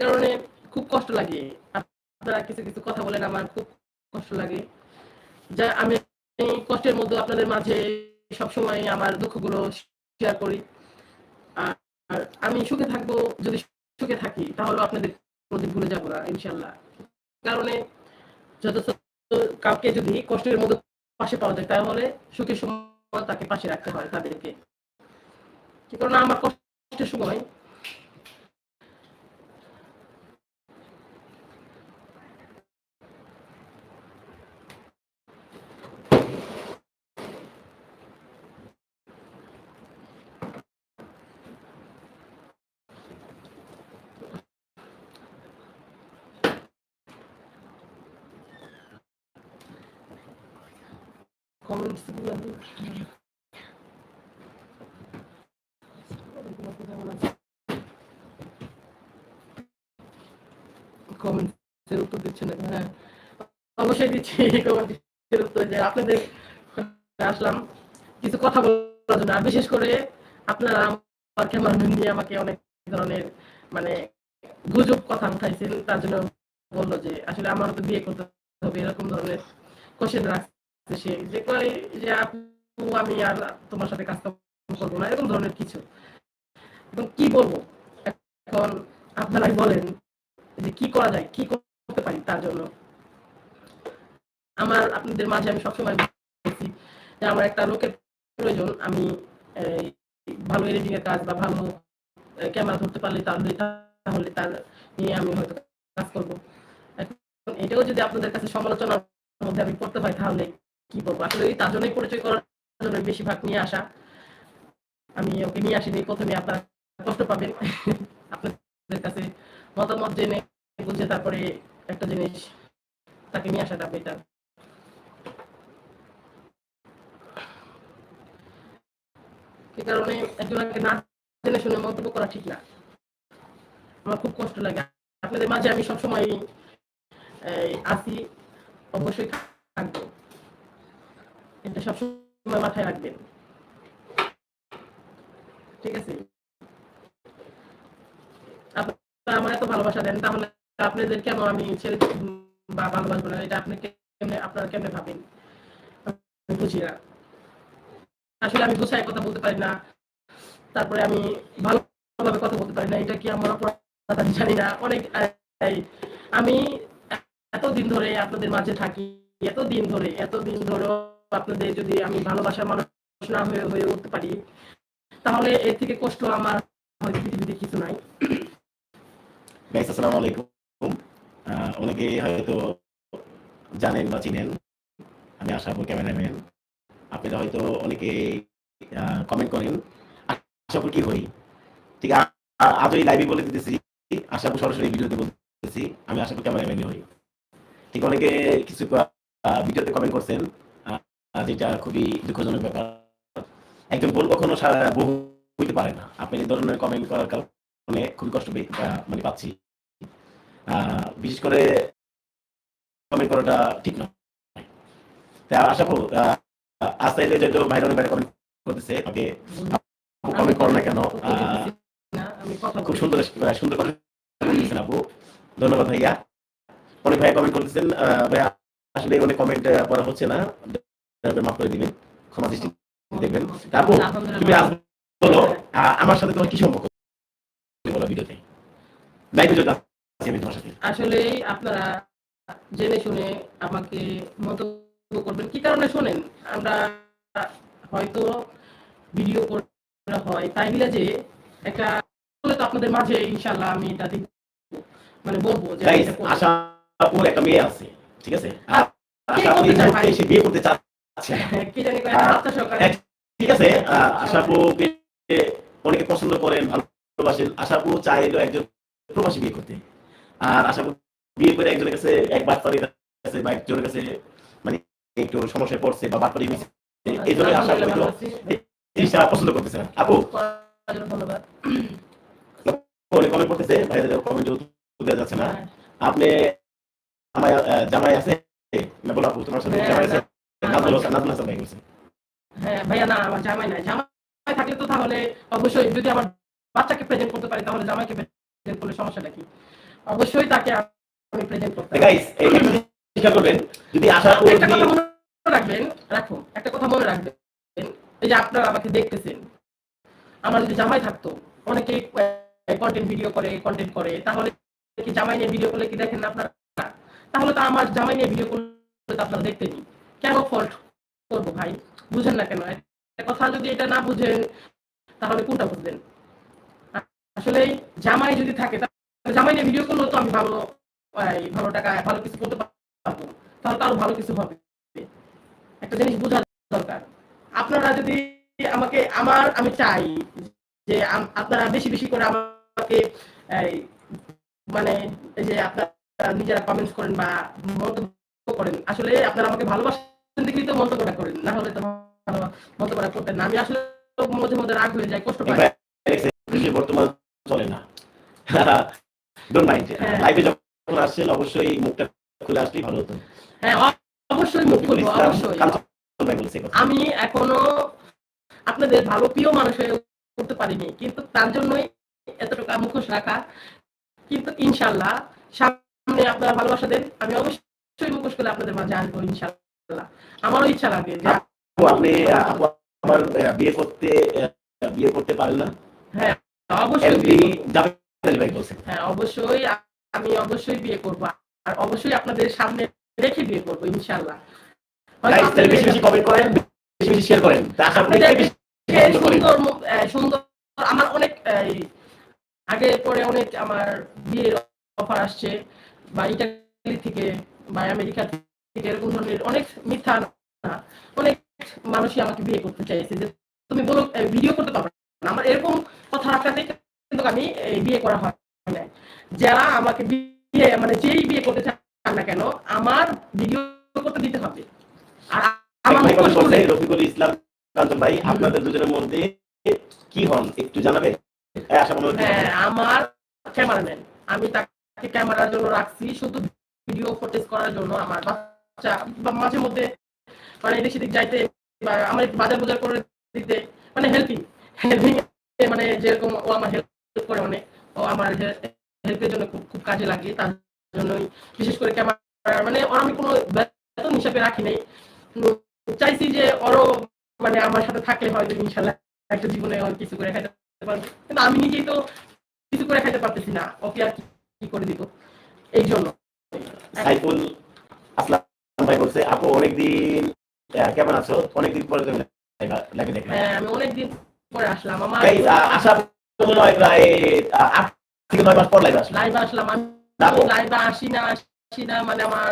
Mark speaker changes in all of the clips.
Speaker 1: কারণে খুব কষ্ট লাগে। আপনারা কিছু কিছু কথা বলেন, আমার খুব কষ্ট লাগে। যা আমি কষ্টের মধ্যে আপনাদের মাঝে সবসময় আমার দুঃখগুলো শেয়ার করি। আর আমি সুখে থাকব, যদি সুখে থাকি তাহলে আপনাদের কোনোদিন ভুলে যাব না ইনশাল্লাহ কারণে যত কাউকে যদি কষ্টের মধ্যে পাশে পাওয়া যায়, তাহলে সুখের সময় তাকে পাশে রাখতে হয় তাদেরকে। কারণ আমার কষ্টের সময় কমেন্টসের উত্তর দিচ্ছে না হ্যাঁ অবশ্যই দিচ্ছি উত্তর যে আপনাদের আসলাম কিছু কথা বলার জন্য বিশেষ করে আপনারা আমার নিয়ে আমাকে অনেক ধরনের মানে গুজব কথা উঠাইছেন তার জন্য বলল যে আসলে আমার তো বিয়ে করতে হবে এরকম ধরনের কোশ্চেন রাখছে সে যে যে, আপু, আমি আর তোমার সাথে কাজ করব না, এরকম ধরনের কিছু। কি বলব? এখন আপনারাই বলেন যে কি করা যায়, কি করতে পারি তার জন্য। আমার, আপনাদের মাঝে আমি সবসময় বলছি যে আমার একটা লোকের প্রয়োজন। আমি ভালো এডিটিং এর কাজ বা ভালো ক্যামেরা ধরতে পারলে তাহলে তাহলে তার নিয়ে আমি হয়তো কাজ করব। এটাও যদি আপনাদের কাছে সমালোচনার মধ্যে আমি করতে পারি তাহলে কি বলব? আসলে তার জন্যই পরিচয় করার জন্য বেশিরভাগ নিয়ে আসা। আমি ওকে নিয়ে আসিনি, প্রথমে আপনারা কষ্ট পাবেন আপনাদের কাছে মতামত জেনে বুঝে তারপরে একটা জিনিস তাকে নিয়ে আসাটা বেটার কারণে একজনকে না জেনে শুনে মন্তব্য করা ঠিক না। আমার খুব কষ্ট লাগে। আপনাদের মাঝে আমি সবসময় আসি অবশ্যই থাকব। এটা সবসময় মাথায় রাখবেন। ঠিক আছে? আপনারা আমার এত ভালোবাসা দেন, তাহলে আপনাদের কেন আমি ছেড়ে বা ভালোবাসবো না। এটা আপনি কেমনে, আপনারা কেমনে ভাবেন? বুঝি না। আসলে আমি গুছায় কথা বলতে পারি না। তারপরে আমি ভালোভাবে কথা বলতে পারি না। এটা কি আমার অপরাধ? আমি জানি না। অনেক আমি এতদিন ধরে আপনাদের মাঝে থাকি, এতদিন ধরে এতদিন ধরে আপনাদের যদি আমি ভালোবাসার মানুষ না হয়ে হয়ে উঠতে পারি, তাহলে এর থেকে কষ্ট আমার হয়তো পৃথিবীতে কিছু নাই।
Speaker 2: আসসালামু আলাইকুম। অনেকে হয়তো জানেন বা চিনেন, আমি ক্যামেরাম্যান। আপনারা হয়তো অনেকে কমেন্ট করেন আশাপুর কি হই ঠিক আজ ওই লাইভে বলে দিতেছি আশাপুর সরাসরি ভিডিওতে বলতেছি, আমি আশাপুর ক্যামেরাম্যানই হই। ঠিক, অনেকে কিছু ভিডিওতে কমেন্ট করছেন যেটা খুবই দুঃখজনক ব্যাপার। একজন বল কখনো বহু হইতে পারে না। আপনি এই ধরনের কমেন্ট করার কারণে খুবই কষ্ট মানে পাচ্ছি। বিশেষ করে কমেন্ট করাটা ঠিক নয়। আশা করব আজ তাইলে যেহেতু বাইরে কমেন্ট করতেছে ওকে কমেন্ট করো না কেন খুব সুন্দর সুন্দর করে বলতেছেন আপু। ধন্যবাদ ভাইয়া। অনেক ভাই কমেন্ট করতেছেন ভাইয়া, আসলে অনেক কমেন্ট করা হচ্ছে না। মাফ করে দিবেন ক্ষমা দৃষ্টি দেখবেন। আপু তুমি আজ বলো আমার সাথে তোমার কি সম্পর্ক? বলো ভিডিওতে। লাইভে যদি আমি তোমার সাথে।
Speaker 1: আসলে আপনারা জেনে শুনে আমাকে মন্তব্য করবেন। কি কারণে শোনেন? আমরা হয়তো ভিডিও করা হয় তাই বলে যে একটা বলে তো আপনাদের মাঝে ইনশাল্লাহ আমি এটা দিব। মানে বলব যে।
Speaker 2: আশা আপুর একটা মেয়ে আছে ঠিক আছে? আশা আপু
Speaker 1: করতে চায়
Speaker 2: এই
Speaker 1: ভাই?
Speaker 2: মুহূর্তে এসে বিয়ে করতে চাচ্ছে
Speaker 1: আত্মসহকারে
Speaker 2: এক- ঠিক আছে। অনেকে পছন্দ করেন ভালোবাসেন। আশা আপু চাইলো একজন প্রবাসী বিয়ে করতে। আর আশা আপু বিয়ে করে একজনের কাছে এক বাচ্চাদের কাছে বা একজনের কাছে মানে একটু সমস্যায় পড়ছে বা হয়েছে। এই জন্য আশা আপু জিনিসটা পছন্দ করতেছে আপু?
Speaker 1: ধন্যবাদ।
Speaker 2: কমেন্ট করতেছে। ভাইদের কমেন্ট দেওয়া যাচ্ছে না। আপনি জামাই আহ, জামাই আছে? না বলো আপু তোমার সাথে
Speaker 1: হ্যাঁ,
Speaker 2: জামাই আছে?
Speaker 1: হ্যাঁ ভাইয়া না আমার জামাই নাই। জামাই থাকলে তো তাহলে অবশ্যই যদি আমার বাচ্চাকে প্রেজেন্ট করতে পারি তাহলে জামাইকে প্রেজেন্ট করলে সমস্যাটা কি? অবশ্যই তাকে আমি প্রেজেন্ট করতে
Speaker 2: গাইস এই চেষ্টা করবেন যদি আশা করি
Speaker 1: একটা কথা মনে রাখবেন রাখুন একটা কথা মনে রাখবেন। এই যে আপনারা আমাকে দেখতেছেন আমার যদি জামাই থাকতো অনেকে কন্টেন্ট ভিডিও করে কন্টেন্ট করে তাহলে কি জামাই নিয়ে ভিডিও করলে কি দেখেন না আপনারা? তাহলে তো আমার জামাই নিয়ে ভিডিও করলে তো আপনারা দেখতেনি কেন ফল্ট করব ভাই? বুঝেন না কেন? কথা যদি এটা না বুঝেন, তাহলে কোনটা বুঝবেন? আসলে জামাই যদি থাকে জামাই নিয়ে ভিডিও করলেও তো আমি ভালো ভালো টাকা, ভালো কিছু করতে পারব। তাহলে তো আরও ভালো কিছু হবে। একটা জিনিস বোঝা দরকার। আপনারা যদি আমাকে, আমার, আমি চাই যে আপনারা বেশি বেশি করে আমাকে মানে যে আপনারা নিজেরা কমেন্টস করেন বা মন্তব্য করেন। আসলে আপনারা আমাকে ভালোবাসেন তো মন্তব্যটা করেন। না হলে তো মন্তব্যটা করতেন না। আমি আসলে মধ্যে মধ্যে রাগ হয়ে যায় কষ্ট পাই।
Speaker 2: বর্তমান চলে না। Don't mind. লাইভে যখন আসছেন অবশ্যই মুখটা খুলে আসলেই ভালো হতো।
Speaker 1: হ্যাঁ অবশ্যই মুখ খুলবো অবশ্যই। আমি এখনও আপনাদের ভালো প্রিয় মানুষ হয়ে উঠতে পারিনি। কিন্তু তার জন্যই এতটুকু মুখোশ রাখা। কিন্তু ইনশাল্লাহ সামনে আপনারা ভালোবাসা দেন। আমি অবশ্যই মুখোশ করে আপনাদের মাঝে আসব ইনশাল্লাহ আমারও ইচ্ছা লাগে যে
Speaker 2: আপনি আমার বিয়ে করতে বিয়ে করতে পারেন না।
Speaker 1: হ্যাঁ অবশ্যই হ্যাঁ অবশ্যই আমি অবশ্যই বিয়ে করব। আর অবশ্যই আপনাদের সামনে রেখে বিয়ে করব
Speaker 2: তাহলে বেশি বেশি কমেন্ট করেন বেশি বেশি শেয়ার করেন।
Speaker 1: সুন্দর সুন্দর আমার অনেক আগে পরে অনেক আমার বিয়ের অফার আসছে বা ইটালি থেকে। আমেরিকা থেকে এরকম ধরনের অনেক মিথ্যা অনেক মানুষই আমাকে বিয়ে করতে চাইছে যে তুমি বলো ভিডিও করতে পারবে না। আমার এরকম কথা রাখাতে কিন্তু আমি বিয়ে করা হয় যারা আমাকে বিয়ে মানে যেই বিয়ে করতে চান না কেন আমার ভিডিও করতে দিতে হবে। আর আমার
Speaker 2: রফিকুল ইসলাম কাঞ্চন ভাই আপনাদের দুজনের মধ্যে কি হন? একটু জানাবে হ্যাঁ, মনে
Speaker 1: হ্যাঁ আমার ক্যামেরাম্যান। আমি তাকে ক্যামেরার জন্য রাখছি শুধু ভিডিও ফুটেজ করার জন্য আমার বাচ্চা মাঝে মধ্যে মানে এদিক সেদিক যাইতে বা আমার একটু বাজার বাজার করে দিতে মানে হেল্পিং হেল্পিং মানে যেরকম ও আমার হেল্প করে অনেক ও আমার হেল্পের জন্য খুব খুব কাজে লাগে তার জন্যই বিশেষ করে ক্যামেরা মানে ওর আমি কোনো বেতন হিসাবে রাখি নাই। চাইছি যে ওরও মানে আমার সাথে থাকলে হয়তো ইনশাল্লাহ একটা জীবনে কিছু করে খাইতে পারবে। কিন্তু আমি নিজেই তো কিছু করে খাইতে পারতেছি না। ওকে আর কি করে দিব? এই জন্য।
Speaker 2: সাইফুল আসলাম ভাই বলছে আপু অনেকদিন কেমন আছো? অনেকদিন পরে তুমি দেখলাম।
Speaker 1: হ্যাঁ, আমি অনেকদিন পরে আসলাম। আমার
Speaker 2: আশা প্রায় আট থেকে নয় মাস পর লাইভে আসলাম।
Speaker 1: লাইভে আসলাম। আমি। লাইভে আসি না আসি না মানে আমার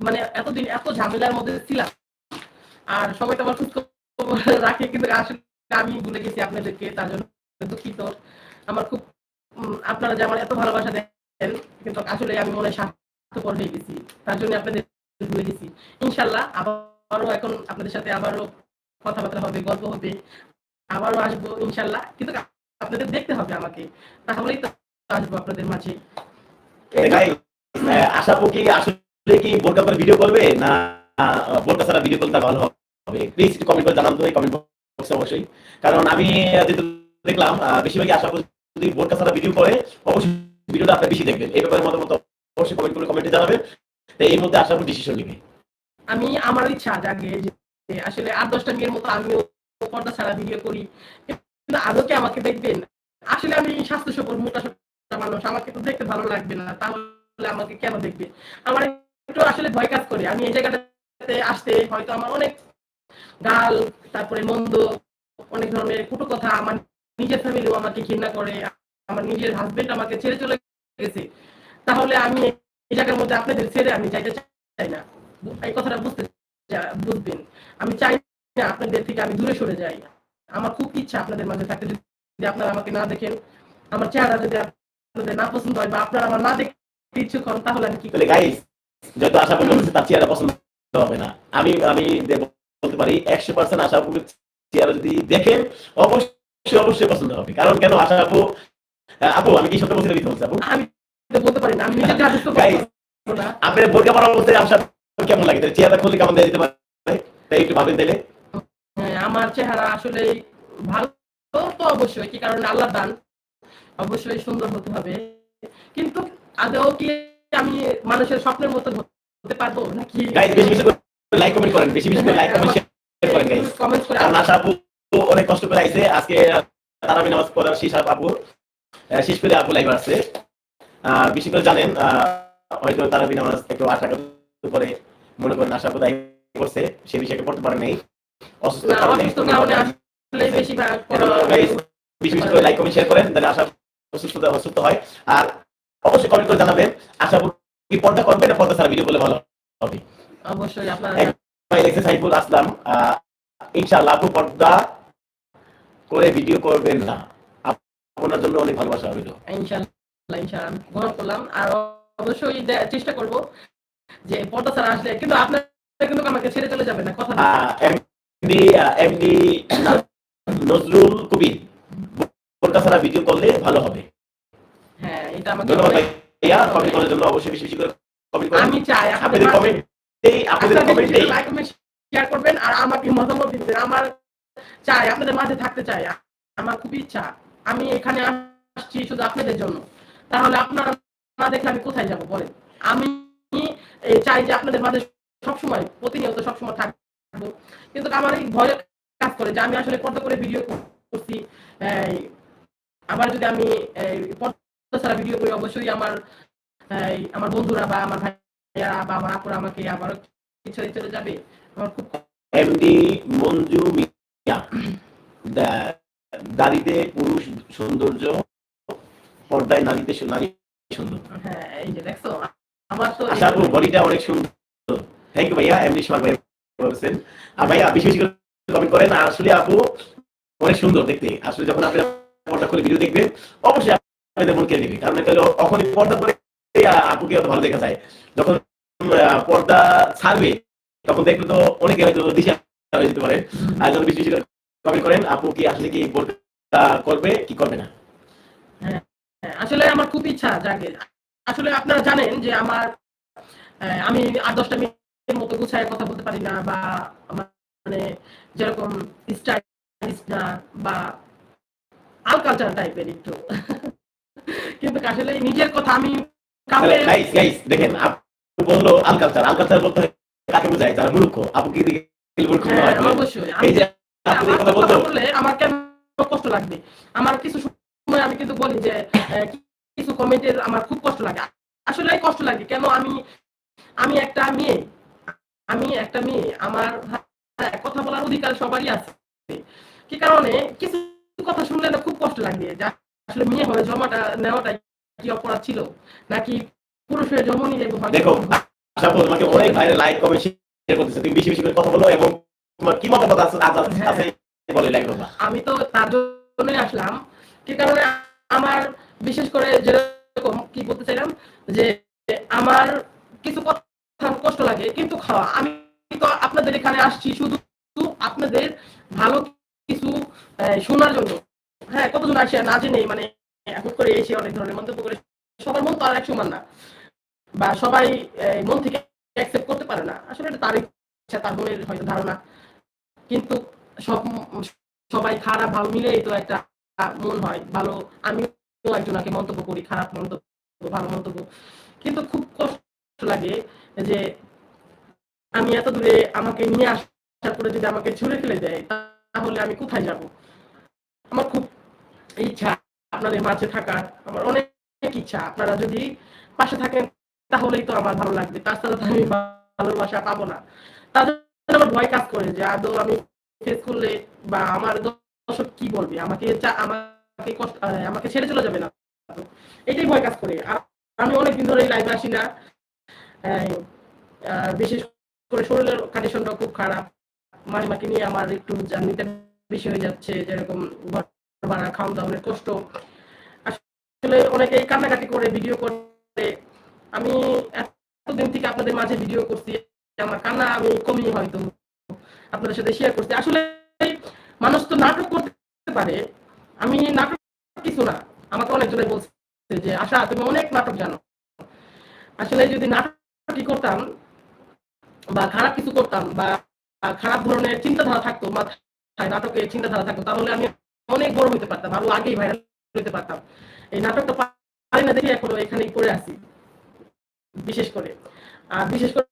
Speaker 1: মানে এতদিন এত ঝামেলার মধ্যে ছিলাম। আর সবাই তো আমার সুস্থ রাখে কিন্তু আসলে আমি ভুলে গেছি আপনাদেরকে তার জন্য দুঃখিত। আমার খুব আপনারা যে আমার এত ভালোবাসা দেন কিন্তু আসলে আমি মনে স্বার্থপর হয়ে গেছি। তার জন্য আপনাদের ভুলে গেছি। ইনশাল্লাহ আবারও এখন আপনাদের সাথে আবারও কথাবার্তা হবে, গল্প হবে। আবারও আসব ইনশাল্লাহ। কিন্তু আপনাদের দেখতে হবে আমাকে। তাহলেই তো আসব আপনাদের মাঝে।
Speaker 2: কি আসলে কি বোরকা ভিডিও করবে? না, বোরকা ছাড়া ভিডিও করতে ভালো হবে। প্লিজ কমেন্ট করে জানান কমেন্ট বক্সে অবশ্যই। কারণ আমি দেখলাম বেশিরভাগই আশা যদি বোরকা ছাড়া ভিডিও করে, অবশ্যই ভিডিওটা আপনি বেশি দেখবেন। এই ব্যাপারে মতামত অবশ্যই কমেন্ট করে কমেন্টে জানাবেন। তো এই মধ্যে আশা করি ডিসিশন নিবে।
Speaker 1: আমি, আমার ইচ্ছা জাগে যে আসলে আট দশটা মেয়ের মতো আমিও পর্দা ছাড়া ভিডিও করি। কিন্তু আদৌকে আমাকে দেখবেন? আসলে আমি স্বাস্থ্য সবল মোটা, সোটা মানুষ। আমাকে তো দেখতে ভালো লাগবে না। তাহলে আমাকে কেন দেখবে? আমার একটু আসলে ভয় কাজ করে। আমি এই জায়গাটাতে আসতে হয়তো আমার অনেক গাল, তারপরে মন্দ, অনেক ধরনের কুটো কথা আমার নিজের ফ্যামিলিও আমাকে ঘৃণা করে। আমার নিজের হাজবেন্ড আমাকে ছেড়ে চলে গেছে, তাহলে আমি এই জায়গার মধ্যে আপনাদের ছেড়ে আমি যাইতে চাই না। এই কথাটা বুঝতে বুঝবেন। আমি চাই না আপনাদের থেকে আমি দূরে সরে যাই। আমার খুব ইচ্ছা আপনাদের মাঝে থাকতে, যদি আপনারা আমাকে না দেখেন, আমার চেহারা যদি আপনাদের না পছন্দ হয় বা আপনারা আমার না দেখতে ইচ্ছুক হন, তাহলে আমি কি
Speaker 2: তাহলে গাইস যত আশা করি তার চেহারা পছন্দ হবে না। আমি আমি বলতে পারি, একশো পার্সেন্ট আশা আপুর চেহারা যদি দেখেন, অবশ্যই অবশ্যই পছন্দ হবে। কারণ কেন? আশা আপু আপু আমি কি সত্য বলছি আপু?
Speaker 1: আমি তো বলতে পারি না আমি নিজেকে আবিষ্ট
Speaker 2: Guys,
Speaker 1: না।
Speaker 2: আপনার বোরকা পরার অবস্থায় আশা কেমন লাগে? তাহলে চেহারা খুললে কেমন দিয়ে পারে? তাই একটু ভাবেন তাইলে।
Speaker 1: হ্যাঁ, আমার চেহারা আসলে ভালো তো অবশ্যই কি কারণে? আল্লাহ দান। অবশ্যই সুন্দর হতে হবে। কিন্তু আদৌ কি আমি মানুষের স্বপ্নের মতো হতে পারব নাকি?
Speaker 2: গাইজ বেশি বেশি লাইক কমেন্ট করেন বেশি বেশি লাইক কমেন্ট শেয়ার করেন গাইজ
Speaker 1: কমেন্ট
Speaker 2: আশা আপু অনেক কষ্ট করে আইছে। আজকে তারাবি নামাজ পড়ার শেষ আপু। শেষ করে আপু লাইভ আসছে বেশি করে জানেন হয়তো তারাবি নামাজ একটু আশা করে মনে করেন আশা দায়ী করছে সে বিষয়কে পড়তে পারে নাই। অসুস্থ কারণে
Speaker 1: অসুস্থ কারণে
Speaker 2: বেশি বেশি করে লাইক কমেন্ট শেয়ার করেন তাহলে আশা অসুস্থ অসুস্থ হয়। আর অবশ্যই কমেন্ট করে জানাবেন আশা কি পর্দা করবে না পর্দা ছাড়া ভিডিও বলে ভালো হবে।
Speaker 1: অবশ্যই আপনারা
Speaker 2: আসলাম ইনশাআল্লাহ পর্দা করে ভিডিও করবেন না। আপনার জন্য অনেক ভালোবাসা রইল।
Speaker 1: ইনশাআল্লাহ ইনশাআল্লাহ গ্রহণ করলাম। আর অবশ্যই চেষ্টা করব যে পর্দা ছাড়া আসলে কিন্তু আপনার কিন্তু আমাকে ছেড়ে চলে যাবে না কথা দিচ্ছি।
Speaker 2: এমডি এমডি নজরুল কবির পর্দা ছাড়া ভিডিও করলে ভালো হবে।
Speaker 1: হ্যাঁ এটা আমাকে
Speaker 2: ধন্যবাদ ভাইয়া কমেন্ট করার জন্য অবশ্যই বেশি বেশি করে কমেন্ট করেন।
Speaker 1: আমি চাই
Speaker 2: আপনাদের কমেন্টে আপনাদের
Speaker 1: লাইক শেয়ার করবেন আর আমাকে মতামত দিবেন। আমার চাই আপনাদের মাঝে থাকতে চাই। আমার খুব ইচ্ছা। আমি এখানে আসছি শুধু আপনাদের জন্য। তাহলে আপনারা না দেখলে আমি কোথায় যাব বলেন। আমি চাই যে আপনাদের মাঝে সবসময় প্রতিনিয়ত সবসময় থাকব। কিন্তু আমার এই ভয় কাজ করে যে আমি আসলে পর্দা করে ভিডিও করছি। আবার যদি আমি পর্দা ছাড়া ভিডিও করি অবশ্যই আমার আমার বন্ধুরা বা আমার ভাইয়া বা আমার আপুরা আমাকে আবার ছেড়ে চলে যাবে। আমার খুব
Speaker 2: এমডি মঞ্জু মিয়া দাড়িতে পুরুষ সৌন্দর্য পর্দায় নারীতে নারী সুন্দর।
Speaker 1: হ্যাঁ এই যে দেখছ আমার তো
Speaker 2: আশা বডিটা অনেক সুন্দর। থ্যাংক ইউ ভাইয়া সোহাগ ভাই বলেছেন। আর ভাইয়া বেশি বেশি করে কমেন্ট করেন। আর আসলে আপু অনেক সুন্দর দেখতে। আসলে যখন আপনি পর্দা করে ভিডিও দেখবেন অবশ্যই আপনাদের মন কেড়ে নেবে। কারণ এটা পর্দা করে আপুকে অত ভালো দেখা যায়। যখন পর্দা ছাড়বে তখন দেখবে তো অনেকে হয়তো দিশা হয়ে যেতে পারে। আর যখন বেশি কমেন্ট করেন আপু কি আসলে কি করবে কি করবে না?
Speaker 1: হ্যাঁ, আসলে আমার খুব ইচ্ছা জাগে। আসলে আপনারা জানেন যে আমার আমি আট দশটা মিনিটের মতো গুছায় কথা বলতে পারি না বা মানে যেরকম স্টাইলিশ না বা আলকালচার টাইপের একটু। কিন্তু আসলে নিজের কথা আমি
Speaker 2: গাইস গাইস দেখেন আপু বলল আলকালচার আলকালচার বলতে কাকে বোঝায়? যারা মূর্খ। আপু কি মূর্খ
Speaker 1: হ্যাঁ,
Speaker 2: হয়?
Speaker 1: অবশ্যই।
Speaker 2: এই যে
Speaker 1: আমার কেন কষ্ট লাগবে? আমার কিছু সময় আমি কিন্তু বলি যে কিছু কমেন্টের আমার খুব কষ্ট লাগে। আসলে কষ্ট লাগে কেন? আমি আমি একটা মেয়ে। আমি একটা মেয়ে। আমার হ্যাঁ, কথা বলার অধিকার সবারই আছে। কি কারণে? কিছু কথা শুনলে না খুব কষ্ট লাগে যে আসলে মেয়ে হয়ে জমাটা নেওয়াটা কি অপরাধ ছিল? নাকি পুরুষের হয়তো-
Speaker 2: দেখো তোমাকে অনেক লাইক কমেন্ট শেয়ার করতেছে। তুমি বেশি বেশি করে কথা বলো এবং তোমার কি মতামত আছে? আজ
Speaker 1: হ্যাঁ।
Speaker 2: আছে বলে লাইক করবা
Speaker 1: আমি তো তার জন্যই আসলাম। কি কারণে? আমার বিশেষ করে যেরকম কি বলতে চাইলাম যে আমার কিছু কথা কষ্ট লাগে কিন্তু আমি তো আপনাদের এখানে আসছি শুধু আপনাদের ভালো কিছু শোনার জন্য। হ্যাঁ কতজন আসে না জেনে মানে হুট করে এসে অনেক ধরনের মন্তব্য করে সবার মন তো আর এক সমান না। বা সবাই মন থেকে অ্যাকসেপ্ট করতে পারে না। আসলে এটা তার ইচ্ছা তার মনের হয়তো ধারণা। কিন্তু সব সবাই খারাপ, ভালো মিলেই তো একটা মন হয়। ভালো, আমিও একজনকে মন্তব্য করি, খারাপ মন্তব্য, ভালো মন্তব্য। কিন্তু খুব কষ্ট লাগে যে আমি এত দূরে আমাকে নিয়ে আসার পরে যদি আমাকে ছুড়ে ফেলে দেয়, তাহলে আমি কোথায় যাব? আমার খুব ইচ্ছা আপনাদের মাঝে থাকার, আমার অনেক ইচ্ছা। আপনারা যদি পাশে থাকেন, তাহলেই তো আমার ভালো লাগবে। তাছাড়া তো আমি ভালোবাসা পাবো না। তাদের আমার ভয় কাজ করে যে আদৌ আমি ফেস করলে বা আমার দর্শক কি বলবে? আমাকে আমাকে কষ্ট আমাকে ছেড়ে চলে যাবে না। এটাই ভয় কাজ করে। আমি অনেকদিন ধরে লাইভে আসি না। বিশেষ করে শরীরের কন্ডিশনটা খুব খারাপ। মাকে নিয়ে আমার একটু জার্নিতে বেশি হয়ে যাচ্ছে, যেরকম ঘর ভাড়া খাওয়া দাওয়ার কষ্ট। আসলে অনেকে কান্নাকাটি করে ভিডিও করে। আমি এতদিন থেকে আপনাদের মাঝে ভিডিও করছি। আমার কান্না আমি কমিয়ে হয়তো আপনাদের সাথে শেয়ার করছি। আসলে মানুষ তো নাটক করতে পারে, আমি নাটক কিছু না। আমাকে অনেকজনে বলছে যে, আশা, তুমি অনেক নাটক জানো। আসলে যদি নাটকই করতাম বা খারাপ কিছু করতাম বা খারাপ ধরনের চিন্তাধারা থাকতো, মাথায় নাটকের চিন্তাধারা থাকতো, তাহলে আমি অনেক বড় হতে পারতাম, আরও আগেই ভাইরাল হতে পারতাম। এই নাটকটা পারি না দেখে এখনও এখানেই পড়ে আছি, বিশেষ করে। আর বিশেষ করে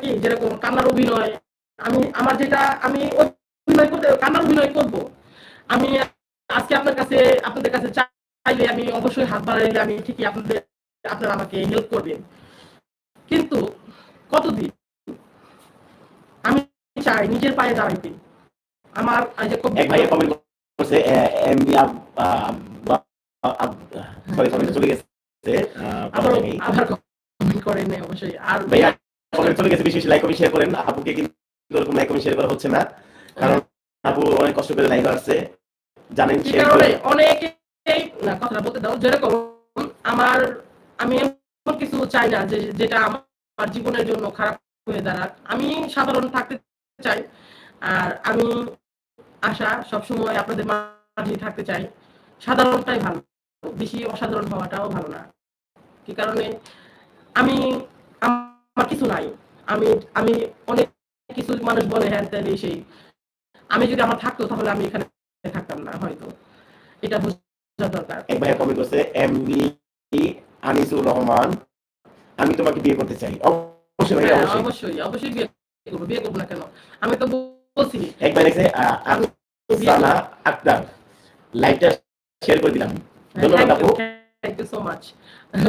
Speaker 1: কি? যেরকম কান্নার অভিনয় আমি আমার যেটা আমি অভিনয় করতে কান্নার অভিনয় করব। আমি আজকে আপনার কাছে আপনাদের কাছে চাইলে আমি অবশ্যই হাত বাড়াইলে আমি ঠিকই আপনাদের আপনারা আমাকে হেল্প করবেন। কিন্তু কতদিন? আমি চাই নিজের পায়ে দাঁড়াইতে। আমার যে
Speaker 2: এক ভাইয়া কমেন্ট করছে এমবি সরি কমেন্ট চলে গেছে।
Speaker 1: আবার
Speaker 2: নেই।
Speaker 1: আবার কমেন্ট করেন অবশ্যই। আর
Speaker 2: ভাইয়া কমেন্ট চলে গেছে বেশি লাইক কমেন্ট শেয়ার করেন। আপুকে কিন্তু এরকম লাইক কমেন্ট শেয়ার করা হচ্ছে না। কারণ আপু অনেক কষ্ট করে লাইভ আসছে। জানেন
Speaker 1: কারণে
Speaker 2: করে।
Speaker 1: অনেকেই না কথাটা বলতে দাও যেরকম আমার আমি এমন কিছু চাই না যে যেটা আমার জীবনের জন্য খারাপ হয়ে দাঁড়াক। আমি সাধারণ থাকতে চাই। আর আমি আশা সবসময় আপনাদের মাঝে থাকতে চাই। সাধারণটাই ভালো। বেশি অসাধারণ হওয়াটাও ভালো না। কি কারণে? আমি আমার কিছু নাই। আমি আমি অনেক কিছু মানুষ বলে হ্যাঁ ত্যান এই সেই। আমি যদি আমার থাকতো তাহলে আমি এখানে থাকতাম না হয়তো। এটা বোঝা দরকার।
Speaker 2: এক ভাইয়া কমেন্ট করছে এমবি আনিসুর রহমান আমি তোমাকে বিয়ে করতে চাই। অবশ্যই ভাইয়া
Speaker 1: হ্যাঁ,
Speaker 2: অবশ্যই।
Speaker 1: অবশ্যই অবশ্যই বিয়ে করব বিয়ে করব না কেন? আমি তো বলছি।
Speaker 2: এক ভাই লিখছে আফসানা আক্তার লাইভটা শেয়ার করে দিলাম। ধন্যবাদ আপু।
Speaker 1: থ্যাংক ইউ সো মাচ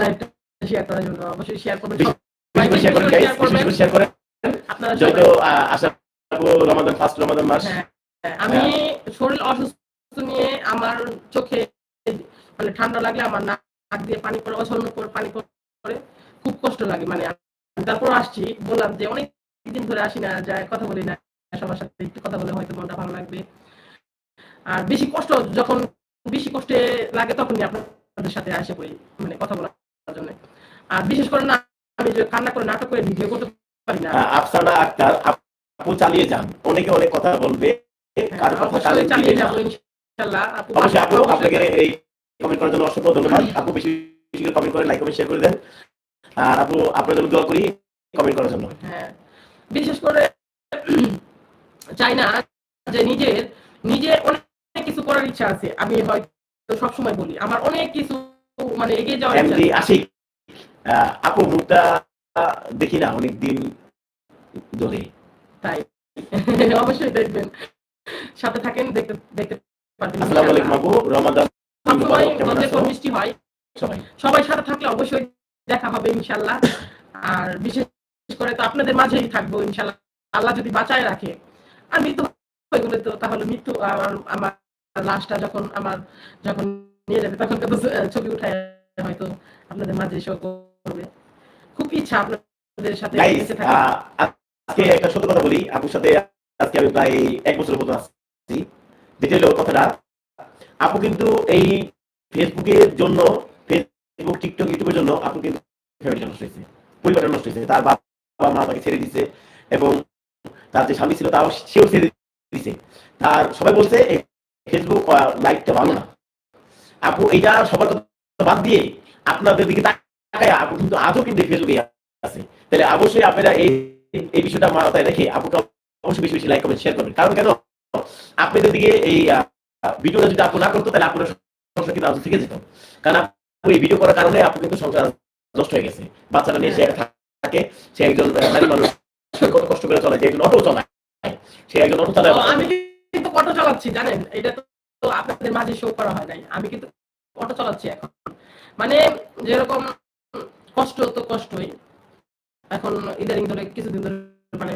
Speaker 1: লাইভটা শেয়ার করার জন্য অবশ্যই শেয়ার করবেন।
Speaker 2: শেয়ার করেন গাইস বেশি করে শেয়ার করেন।
Speaker 1: আপনারা
Speaker 2: জয়
Speaker 1: সবাই-
Speaker 2: তো আহ, আশা করব রমাদান ফার্স্ট রমাদান মাস।
Speaker 1: হ্যাঁ, হ্যাঁ, আমি শরীর অসুস্থ নিয়ে আমার চোখে মানে ঠান্ডা লাগলে আমার নাক দিয়ে পানি পড়ে করে পানি পড়ে। খুব কষ্ট লাগে মানে তারপর আসছি বললাম যে অনেক দিন ধরে আসি না যায় কথা বলি না সবার সাথে একটু কথা বলে হয়তো মনটা ভালো লাগবে। আর বেশি কষ্ট যখন বেশি কষ্টে লাগে তখনই আপনাদের সাথে আসে পড়ি মানে কথা বলার জন্য। আর বিশেষ করে না আমি যে কান্না করে নাটক করে ভিডিও করতে পারি না।
Speaker 2: আফসানা আক্তার আপু চালিয়ে যান। অনেকে অনেক কথা বলবে কার কথা
Speaker 1: চালিয়ে। যাব ইনশাল্লাহ। আপু
Speaker 2: অবশ্যই আপু আপনাকে এই কমেন্ট করার জন্য অসংখ্য ধন্যবাদ। আপু বেশি বেশি করে কমেন্ট করে লাইক কমেন্ট শেয়ার করে দেন। আর আপু আপনার জন্য দোয়া করি কমেন্ট করার জন্য।
Speaker 1: হ্যাঁ বিশেষ করে চাই না যে নিজের নিজের অনেক কিছু করার ইচ্ছা আছে। আমি হয়তো সবসময় বলি আমার অনেক কিছু মানে এগিয়ে যাওয়ার ইচ্ছা
Speaker 2: আপু মুখটা দেখি না অনেক দিন ধরে।
Speaker 1: তাই? অবশ্যই দেখবেন। সাথে থাকেন দেখতে দেখতে পারবেন।
Speaker 2: আসসালামু আলাইকুম আপু। রমাদান
Speaker 1: মিষ্টি হয়।
Speaker 2: সবাই।
Speaker 1: সাথে থাকলে অবশ্যই দেখা হবে ইনশাল্লাহ আর বিশেষ করে তো আপনাদের মাঝেই থাকব ইনশাল্লাহ আল্লাহ যদি বাঁচায় রাখে আর মৃত্যু হয়ে গেলে তো তাহলে মৃত্যু আমার আমার লাশটা যখন আমার যখন নিয়ে যাবে তখন ছবি উঠায় হয়তো আপনাদের মাঝে এসে করবে। খুব ইচ্ছা আপনাদের সাথে বেঁচে।
Speaker 2: আজকে একটা সত্য কথা বলি আপুর সাথে আজকে আমি প্রায় এক বছরের মতো আসছি যেটা হলো কথাটা আপু কিন্তু এই ফেসবুকের জন্য ফেসবুক টিকটক ইউটিউবের জন্য আপু কিন্তু ফ্যামিলি নষ্ট হয়েছে পরিবারটা নষ্ট হয়েছে। তার বাবা মা তাকে ছেড়ে দিছে এবং তার যে স্বামী ছিল তাও সেও ছেড়ে দিছে। তার সবাই বলছে ফেসবুক লাইফটা ভালো না। আপু এটা সবার বাদ দিয়ে আপনাদের দিকে তাকায় আপু কিন্তু আজও কিন্তু ফেসবুকে আছে। তাহলে অবশ্যই আপনারা এই এই বিষয়টা মাথায় রেখে আপুকে অবশ্যই বেশি বেশি লাইক শেয়ার করবেন। কারণ কেন? আপনাদের দিকে এই ভিডিওটা যদি আপু না করতো, তাহলে আপনার সংসার কিন্তু আজও থেকে যেত। কারণ আপু এই ভিডিও করার কারণে আপু কিন্তু সংসার নষ্ট হয়ে গেছে। বাচ্চাটা নিয়ে সে থাকে, সে একজন নারী মানুষ কত কষ্ট করে চলে যে একজন অটো সে একজন অটো
Speaker 1: আমি কিন্তু অটো চালাচ্ছি, জানেন? এটা তো আপনাদের মাঝে শো করা হয় নাই। আমি কিন্তু অটো চালাচ্ছি এখন। মানে যেরকম কষ্ট, তো কষ্টই। এখন ইদানিং ধরে কিছুদিন ধরে মানে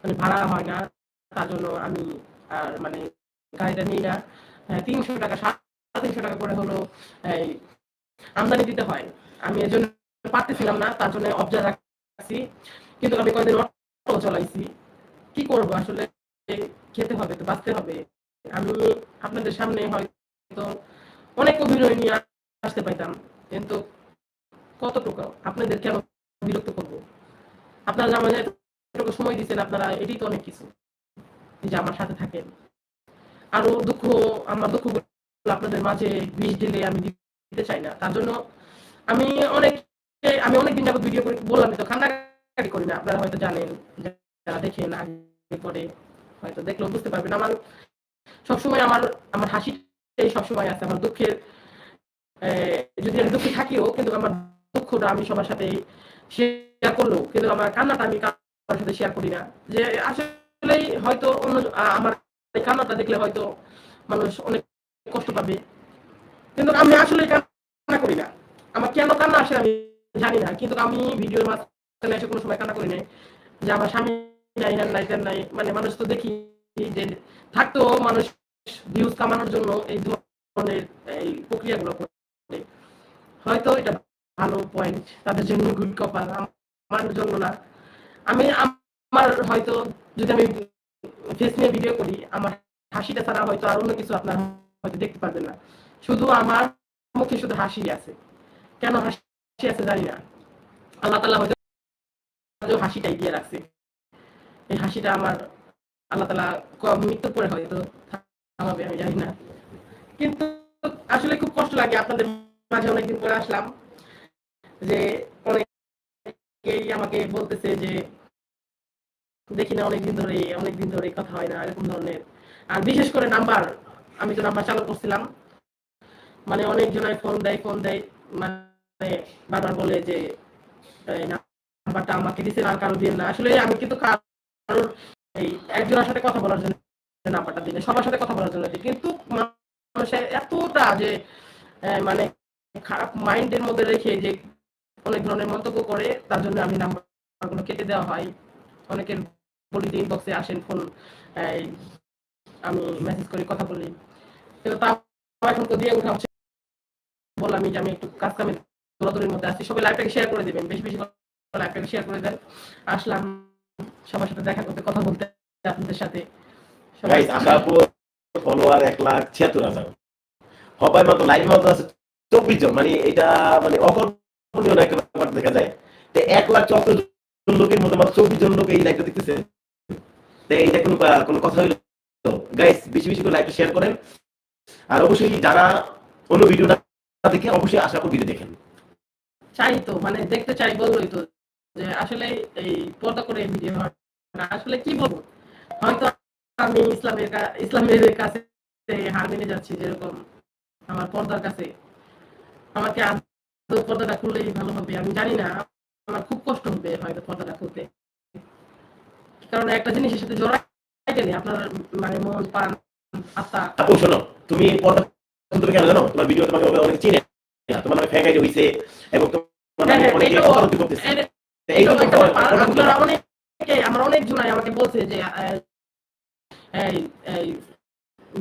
Speaker 1: মানে ভাড়া হয় না, তার জন্য আমি আর মানে গাড়িটা নিই না। তিনশো টাকা, সাড়ে তিনশো টাকা করে হলো এই আমদানি দিতে হয়। আমি এর জন্য পারতেছিলাম না, তার জন্য অবজা রাখছি। কিন্তু আমি কয়েকদিন অটো চালাইছি। কি করব আসলে? খেতে হবে তো বাঁচতে হবে। আমি আপনাদের সামনে হয়তো অনেক অভিনয় নিয়ে আসতে পাইতাম। কিন্তু কতটুকু? আপনাদের কেন বিরক্ত করব? আপনারা যে আমাদের সময় দিচ্ছেন, আপনারা এটাই তো অনেক কিছু। যে আমার সাথে থাকেন। আরও দুঃখ, আমার দুঃখ আপনাদের মাঝে বিষ ঢেলে আমি দিতে চাই না। তার জন্য আমি অনেক আমি অনেক দিন যাবত ভিডিও করে বললাম তো কান্নাকাটি করি না। আপনারা হয়তো জানেন, যারা দেখেন আগে পরে হয়তো দেখলেও বুঝতে পারবেন। আমার সবসময় আমার আমার হাসিটাই সবসময় আছে আমার দুঃখের যদি আমি দুঃখী থাকিও, কিন্তু আমার দুঃখটা আমি সবার সাথে শেয়ার করলেও, কিন্তু আমার কান্নাটা আমি কারোর সাথে শেয়ার করি না। যে আসলে হয়তো অন্য আমার কান্নাটা দেখলে হয়তো মানুষ অনেক কষ্ট পাবে। কিন্তু আমি আসলে কান্না করি না। আমার কেন কান্না আসে আমি জানি না, কিন্তু আমি ভিডিওর মাঝখানে এসে কোনো সময় কান্না করি না যে আমার স্বামী নাই নাই নাই মানে মানুষ তো দেখি যে থাকতো মানুষ ভিউজ কামানোর জন্য এই ধরনের, এই প্রক্রিয়াগুলো করে। হয়তো এটা ভালো পয়েন্ট তাদের জন্য গুড কপাল আমার জন্য না। আমি, আমার হয়তো যদি আমি ফেস নিয়ে ভিডিও করি, আমার হাসিটা ছাড়া হয়তো আর অন্য কিছু আপনার হয়তো দেখতে পারবেন না। শুধু আমার মুখে শুধু হাসি আছে। কেন হাসি আছে জানি না। আল্লাহ তালা হয়তো হাসিটাই দিয়ে রাখছে। এই হাসিটা আমার আল্লাহ তালা মৃত্যুর পরে হয়তো থামাবে আমি জানি না। কিন্তু আসলে খুব কষ্ট লাগে আপনাদের মাঝে অনেকদিন পরে আসলাম যে অনেকেই আমাকে বলতেছে যে, দেখি না, অনেকদিন ধরে অনেকদিন ধরে কথা হয় না, এরকম ধরনের। আর বিশেষ করে নাম্বার, আমি তো নাম্বার চালু করছিলাম। মানে অনেক জনের ফোন দেয় ফোন দেয় মানে বারবার বলে যে নাম্বারটা আমাকে দিচ্ছেন আর কারও দিয়ে না। আসলে আমি কিন্তু কারোর, এই একজনের সাথে কথা বলার জন্য নাম্বারটা না, সবার সাথে কথা বলার জন্য দিই। কিন্তু মানুষের এতটা যে মানে খারাপ মাইন্ডের মধ্যে রেখে যে অনেক ধরনের মন্তব্য করে তার জন্য আমি কেটে দেওয়া হয়। অনেকের বলি আসেন ফোন আমি মেসেজ করে কথা বলি। কিন্তু তাও এখন তো দিয়ে উঠা হচ্ছে বললাম যে আমি একটু কাজ কামে দৌড়াদৌড়ির মধ্যে আছি সবাই লাইভটাকে শেয়ার করে দেবেন। বেশি বেশি লাইভটাকে শেয়ার করে দেন। আসলাম সবার সাথে দেখা করতে কথা বলতে আপনাদের সাথে।
Speaker 2: গাইস আমরা ফলোয়ার এক লাখ ছিয়াত্তর হাজার। সবাই মাত্র লাইভ মতো আছে চব্বিশ জন। মানে এটা মানে অকল্পনীয় একটা ব্যাপার দেখা যায়। তো এক লাখ চুয়াত্তর জন লোকের মধ্যে মাত্র চব্বিশ জন লোক এই লাইভটা দেখতেছে। তো এইটা কোনো কোনো কথা হইল? গাইস বেশি বেশি করে লাইভটা শেয়ার করেন। আর অবশ্যই যারা অন্য ভিডিওটা দেখে অবশ্যই আশা করি ভিডিও দেখেন।
Speaker 1: চাই তো মানে দেখতে চাই বললোই তো, যে আসলে এই পর্দা করে ভিডিও আসলে কি বলব? হয়তো আমি ইসলামের ইসলামের কাছে হার মেনে যাচ্ছি যেরকম আমার পর্দার কাছে। আমাকে পর্দাটা খুললেই ভালো হবে আমি জানি না। আমার খুব কষ্ট হবে হয়তো পর্দাটা খুলতে। কারণ একটা জিনিসের সাথে জড়াই গেলে আপনার মানে মন পান আত্মা
Speaker 2: আপু শোনো তুমি পর্দা তুমি কেন জানো? তোমার ভিডিও তোমাকে অনেক চিনে। তোমার নামে ফ্যাক আইডি হইছে এবং তোমার নামে
Speaker 1: হ্যাঁ, হ্যাঁ,
Speaker 2: অনেকে করতেছে। এই জন্য
Speaker 1: আমার অনেক জনাই আমাকে বলছে যে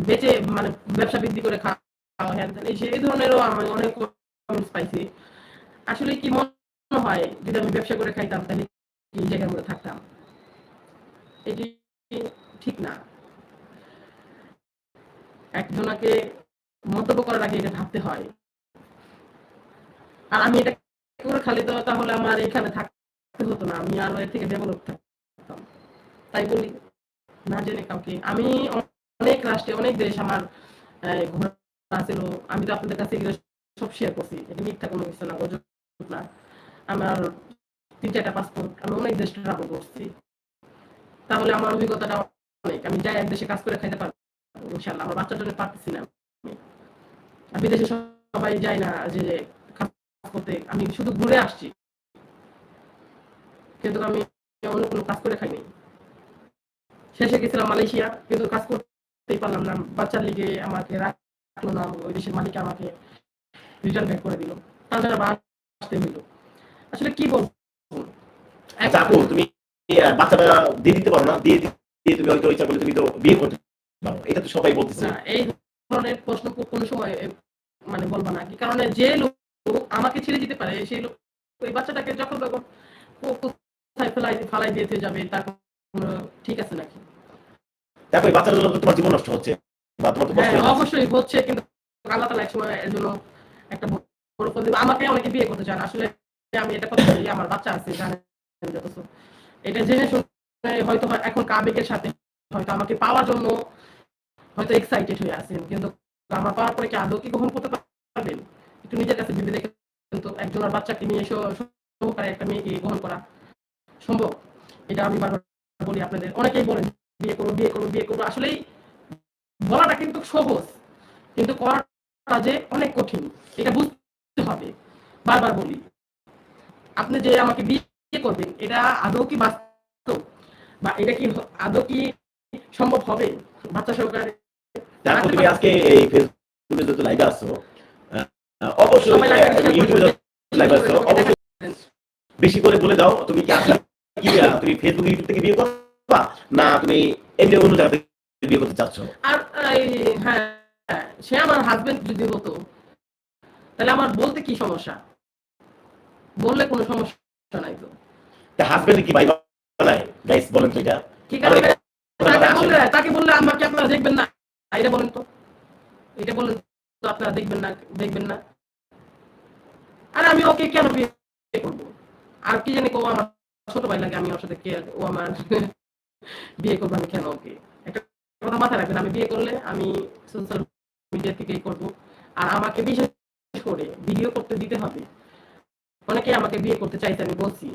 Speaker 1: বেচে মানে ব্যবসা বৃদ্ধি করে খাওয়া হ্যান এই সে- এই ধরনেরও আমি অনেক কমেন্টস পাইছি আসলে কি মনে হয়, যদি আমি ব্যবসা করে খাইতাম, তাহলে এই জায়গার মধ্যে থাকতাম? এটি ঠিক না। একজনাকে মন্তব্য করার আগে এটা ভাবতে হয়। আর আমি এটা করে খালি তো তাহলে আমার এখানে থাকতে হতো না, আমি আরও এর থেকে ডেভেলপ থাকতাম। তাই বলি। না জেনে কাউকে। আমি অনেক রাষ্ট্রে, অনেক দেশ আমার ঘোরা আমি তো আপনাদের কাছে সব শেয়ার করছি। এটা মিথ্যা কোনো কিছু না না আমার তিন চারটা পাসপোর্ট আমি অনেক দেশ ট্রাভেল করছি। তাহলে আমার অভিজ্ঞতাটা অনেক। আমি যাই এক দেশে কাজ করে খাইতে পারব ইনশাল্লাহ আমার বাচ্চার জন্য পারতেছি না আমি। বিদেশে সবাই যায় না যে কাজ করতে আমি শুধু ঘুরে আসছি। কিন্তু আমি অন্য কোনো কাজ করে খাইনি। শেষে গেছিলাম মালয়েশিয়া কিন্তু কাজ করতেই পারলাম না। বাচ্চার লিগে আমাকে রাখল না ওই দেশের মালিক আমাকে রিটার্ন ব্যাক করে দিল। তাছাড়া আসতে হইল। আসলে কি বলব?
Speaker 2: আচ্ছা আপু তুমি বাচ্চাটা দিয়ে দিতে পারো না? দিয়ে দিয়ে তুমি হয়তো ইচ্ছা করলে তুমি তো বিয়ে করতে পারো। এটা তো সবাই বলতেছে।
Speaker 1: এই ধরনের প্রশ্ন কোনো সময় মানে বলব না। কি কারণে? যে লোক আমাকে ছেড়ে দিতে পারে সেই লোক ওই বাচ্চাটাকে যখন তখন কোথায় ফেলাই ফালাই দিতে যাবে তার কোনো ঠিক আছে নাকি?
Speaker 2: দেখো এই বাচ্চার জন্য তোমার জীবন নষ্ট হচ্ছে বা তোমার তো কষ্ট
Speaker 1: হ্যাঁ অবশ্যই হচ্ছে কিন্তু আল্লাহ তালা একসময় এর জন্য একটা বড় ফল দিবে। আমাকে অনেকে বিয়ে করতে চান আসলে আমি এটা কথা বলি আমার বাচ্চা আছে জানেন এটা জেনে শুনে হয়তো এখন কাবেকের সাথে হয়তো আমাকে পাওয়ার জন্য হয়তো এক্সাইটেড হয়ে আছেন। কিন্তু আমার পাওয়ার পরে কি আদৌ কি গ্রহণ করতে পারবেন? একটু নিজের কাছে ভেবে দেখেন কিন্তু একজনের বাচ্চাকে নিয়ে সহ- সহকারে একটা মেয়েকে গ্রহণ করা সম্ভব? এটা আমি বারবার বলি আপনাদের অনেকেই বলেন বিয়ে করব বিয়ে করব বিয়ে করব আসলেই বলাটা কিন্তু সহজ কিন্তু করাটা যে অনেক কঠিন এটা বুঝতে হবে। বারবার বলি আপনি যে আমাকে বিয়ে করবেন এটা আদৌ কি বাস্তব? বা এটা কি আদৌ কি সম্ভব হবে? বাচ্চা সহকারে
Speaker 2: তুমি আজকে এই ফেসবুকে যত আসছো অবশ্যই ইউটিউবে লাইভে আসছো অবশ্যই। বেশি করে বলে দাও তুমি কি আসলে কি তুমি ফেসবুক ইউটিউব থেকে বিয়ে করবা? না তুমি এমনি অন্য জায়গা থেকে বিয়ে করতে চাচ্ছ?
Speaker 1: আর হ্যাঁ সে আমার হাজবেন্ড যদি হতো তাহলে আমার বলতে কি সমস্যা? বললে কোনো সমস্যা নাই তো।
Speaker 2: তা হাজবেন্ড কি ভাই গাইস বলেন তো এটা।
Speaker 1: কি কারণে? তাকে বললে আমাকে আপনারা দেখবেন না? এটা বলেন তো। এটা বলেন তো আপনারা দেখবেন না দেখবেন না। আর আমি ওকে কেন বিয়ে করব? আর কি জানি ও আমার ছোট ভাই লাগে, আমি ওর সাথে কে, ও আমার বিয়ে করব আমি কেন ওকে? একটা কথা মাথায় রাখবেন, আমি বিয়ে করলে আমি সোশ্যাল মিডিয়া থেকেই করব। আর আমাকে বিশেষ করে ভিডিও করতে দিতে হবে। অনেকে আমাকে বিয়ে করতে চাইছে, আমি বলছি।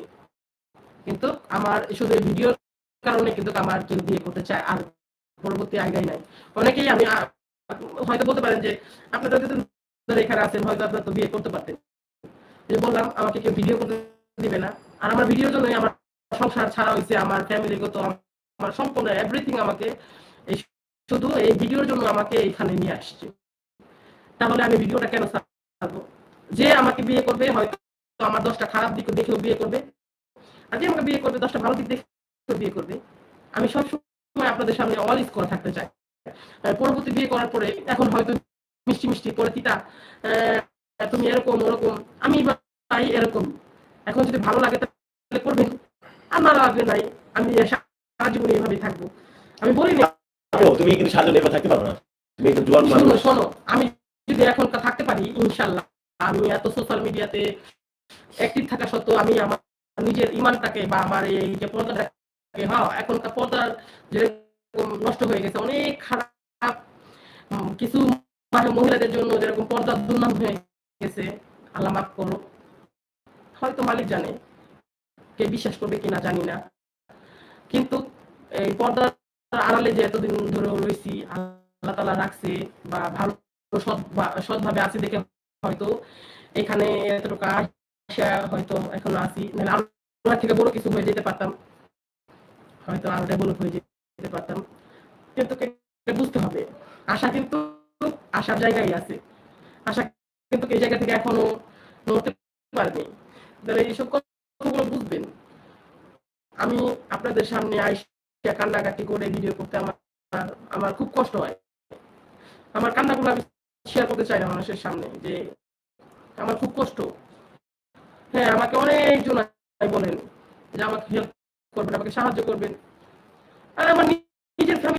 Speaker 1: কিন্তু আমার শুধু ভিডিওর কারণে কিন্তু আমার কেউ বিয়ে করতে চায়, আর পরবর্তী আইডিয়াই নাই। অনেকেই আমি হয়তো বলতে পারেন যে, আপনারা যদি এখানে আছেন, হয়তো আপনারা তো বিয়ে করতে পারতেন। যে বললাম, আমাকে কেউ ভিডিও করতে দিবে না। আর আমার ভিডিওর জন্যই আমার সংসার ছাড়া হয়েছে, আমার ফ্যামিলিগত আমার সম্পূর্ণ এভরিথিং আমাকে এই শুধু এই ভিডিওর জন্য আমাকে এখানে নিয়ে আসছে। তাহলে আমি ভিডিওটা কেন ছাড়বো? যে আমাকে বিয়ে করবে, হয়তো আমার দশটা খারাপ দিক দেখেও বিয়ে করবে। আর যে আমাকে বিয়ে করবে, দশটা ভালো দিক দেখে বিয়ে করবে। আমি সবসময় আপনাদের সামনে অল ইস করে থাকতে চাই। পরবর্তী বিয়ে করার পরে এখন হয়তো মিষ্টি মিষ্টি পরে তিতা তুমি এরকম, ওরকম, আমি ভাই এরকম। এখন যদি ভালো লাগে তাহলে করবেন। আর না লাগবে নাই। আমি সারা জীবন এইভাবেই থাকব। আমি বলি না।
Speaker 2: তুমি কিন্তু সাজা থাকতে পারো না। তুমি জোয়ান মানুষ।
Speaker 1: শোনো আমি যদি এখন থাকতে পারি ইনশাল্লাহ। আমি এত সোশ্যাল মিডিয়াতে অ্যাক্টিভ থাকা সত্ত্বেও আমি আমার নিজের ইমানটাকে বা আমার এই যে পর্দাটাকে হ্যাঁ এখনকার পর্দার নষ্ট হয়ে গেছে অনেক খারাপ কিছু মানে মহিলাদের জন্য যেরকম পর্দার দুর্নাম হয়ে গেছে আল্লাহ মাফ করো হয়তো মালিক জানে, কে বিশ্বাস করবে কিনা জানি না। কিন্তু এই পর্দার আড়ালে যে এতদিন ধরে রয়েছি, আল্লাহ তালা রাখছে বা ভালো সৎ সৎভাবে আছে দেখে হয়তো এখানে এতটুকু হয়তো এখনও আছি। আরও আমার থেকে বড় কিছু হয়ে যেতে পারতাম। হয়তো আরও ডেভেলপ হয়ে যেতে পারতাম। কিন্তু বুঝতে হবে, আশা কিন্তু আশার জায়গায় আছে। আশা কিন্তু এই জায়গা থেকে এখনও নড়তে পারেনি। তাহলে এইসব কথাগুলো বুঝবেন। আমি আপনাদের সামনে আইসা কান্নাকাটি করে ভিডিও করতে আমার আমার খুব কষ্ট হয়। আমার কান্নাগুলো আমি শেয়ার করতে চাই না মানুষের সামনে যে আমার খুব কষ্ট। হ্যাঁ আমাকে অনেকজন বলেন যে আমাকে হেল্প করবেন, আমাকে সাহায্য করবেন। আর আমার